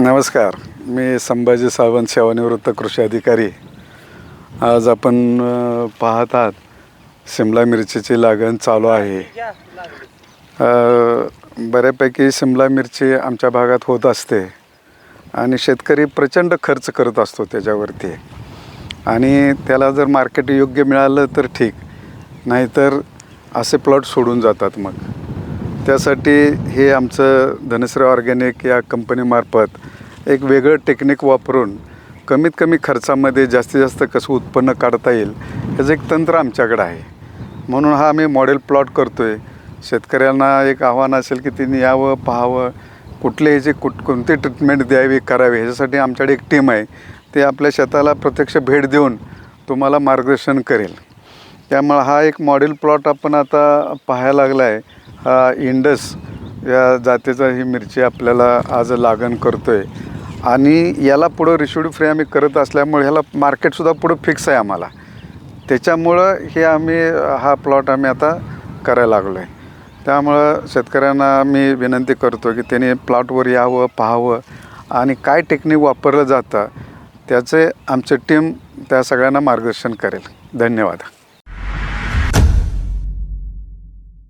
नमस्कार. मी संभाजी सावंत सेवानिवृत्त कृषी अधिकारी. आज आपण पाहत आहात शिमला मिरचीची लागण चालू आहे. बऱ्यापैकी शिमला मिरची आमच्या भागात होत असते आणि शेतकरी प्रचंड खर्च करत असतो त्याच्यावरती. आणि त्याला जर मार्केट योग्य मिळालं तर ठीक नाहीतर असे प्लॉट सोडून जातात मग. त्यासाठी हे आमचं धनश्री ऑर्गॅनिक या कंपनीमार्फत एक वेगळं टेक्निक वापरून कमीत कमी खर्चामध्ये जास्तीत जास्त कसं उत्पन्न काढता येईल ह्याचं एक तंत्र आमच्याकडं आहे. म्हणून हा आम्ही मॉडेल प्लॉट करतो आहे शेतकऱ्यांना एक आव्हान असेल की त्यांनी यावं पाहावं कुठले ह्याचे कुठ कोणती ट्रीटमेंट द्यावी करावी ह्याच्यासाठी आमच्याकडे एक टीम आहे. ते आपल्या शेताला प्रत्यक्ष भेट देऊन तुम्हाला मार्गदर्शन करेल. त्यामुळं हा एक मॉडेल प्लॉट आपण आता पाहायला लागला आहे हा इंडस या जातीचा ही मिरची आपल्याला आज लागण करतो आहे आणि याला पुढं रिशोडी फ्री आम्ही करत असल्यामुळे ह्याला मार्केटसुद्धा पुढं फिक्स आहे आम्हाला. त्याच्यामुळं हे आम्ही हा प्लॉट आम्ही आता करायला लागलो आहे त्यामुळं शेतकऱ्यांना मी विनंती करतो की त्यांनी प्लॉटवर यावं पाहावं आणि काय टेक्निक वापरलं जातं त्याचे आमची टीम त्या सगळ्यांना मार्गदर्शन करेल. धन्यवाद.